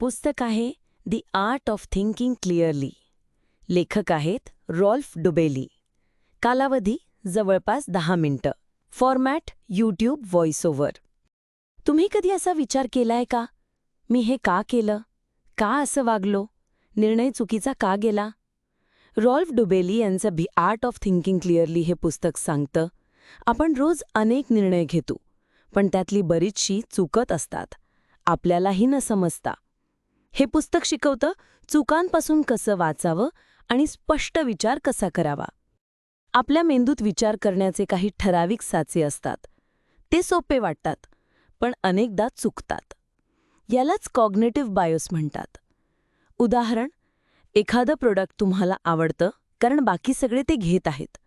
पुस्तक आहे the art of thinking clearly लेखक आहेत रॉल्फ डुबेली. कालावधी जवळपास दहा मिनिटं. फॉर्मॅट यूट्यूब व्हॉइस ओव्हर तुम्ही कधी असा विचार केलाय का? मी हे का केलं? का असं वागलो? निर्णय चुकीचा का गेला? रॉल्फ डुबेली यांचं the art of thinking clearly हे पुस्तक सांगतं आपण रोज अनेक निर्णय घेतो पण त्यातली बरीचशी चुकत असतात. आपल्यालाही न समजता. हे पुस्तक शिकवतं चुकांपासून कसं वाचावं आणि स्पष्ट विचार कसा करावा. आपल्या मेंदूत विचार करण्याचे काही ठराविक साचे असतात. ते सोपे वाटतात पण अनेकदा चुकतात. यालाच कॉग्नेटिव्ह बायोस म्हणतात. उदाहरण एखादं प्रोडक्ट तुम्हाला आवडतं कारण बाकी सगळे ते घेत आहेत.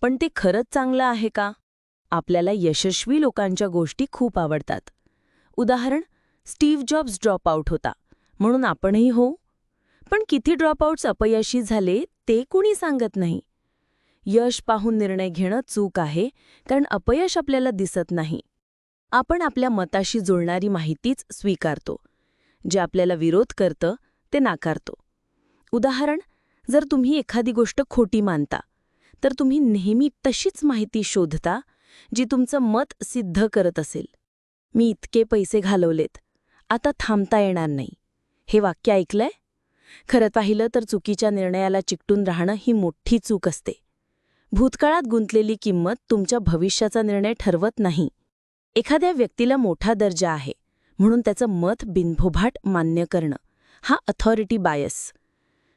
पण ते खरंच चांगलं आहे का? आपल्याला यशस्वी लोकांच्या गोष्टी खूप आवडतात. उदाहरण स्टीव्ह जॉब्स ड्रॉप आऊट होता. म्हणून आपणही हो. पण किती ड्रॉपआउट्स अपयशी झाले ते कुणी सांगत नाही. यश पाहून निर्णय घेणं चूक आहे कारण अपयश आपल्याला दिसत नाही. आपण आपल्या मताशी जुळणारी माहितीच स्वीकारतो. जे आपल्याला विरोध करतं ते नाकारतो. उदाहरण जर तुम्ही एखादी गोष्ट खोटी मानता तर तुम्ही नेहमी तशीच माहिती शोधता जी तुमचं मत सिद्ध करत असेल. मी इतके पैसे घालवलेत आता थांबता येणार नाही. हे वाक्य ऐकलंय? खरं पाहिलं तर चुकीच्या निर्णयाला चिकटून राहणं ही मोठी चूक असते. भूतकाळात गुंतलेली किंमत तुमच्या भविष्याचा निर्णय ठरवत नाही. एखाद्या व्यक्तीला मोठा दर्जा आहे म्हणून त्याचं मत बिनभोभाट मान्य करणं हा अथॉरिटी बायस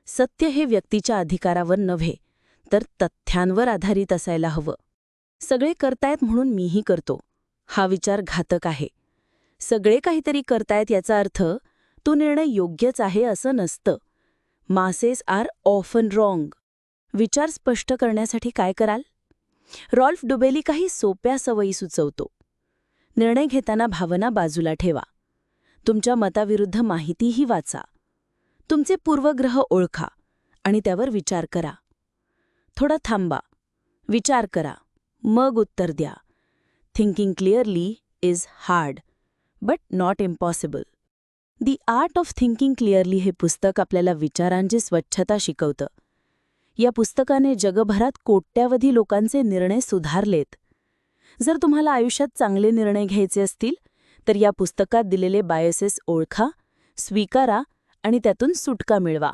सत्य हे व्यक्तीच्या अधिकारावर नव्हे तर तथ्यांवर आधारित असायला हवं. सगळे करतायत म्हणून मीही करतो. हा विचार घातक आहे. सगळे काहीतरी करतायत याचा अर्थ तो निर्णय योग्यच आहे असं नसतं. Masses are often wrong. विचार स्पष्ट करण्यासाठी काय कराल? रॉल्फ डुबेली काही सोप्या सवयी सुचवतो. निर्णय घेताना भावना बाजूला ठेवा. तुमच्या मताविरुद्ध माहितीही वाचा. तुमचे पूर्वग्रह ओळखा आणि त्यावर विचार करा. थोडा थांबा. विचार करा. मग उत्तर द्या. Thinking clearly is hard but not impossible. The art of thinking clearly हे पुस्तक आपल्याला विचारांची स्वच्छता शिकवतं. या पुस्तकाने जगभरात कोट्यावधी लोकांचे निर्णय सुधारलेत. जर तुम्हाला आयुष्यात चांगले निर्णय घ्यायचे असतील तर या पुस्तकात दिलेले बायसेस ओळखा स्वीकारा आणि त्यातून सुटका मिळवा.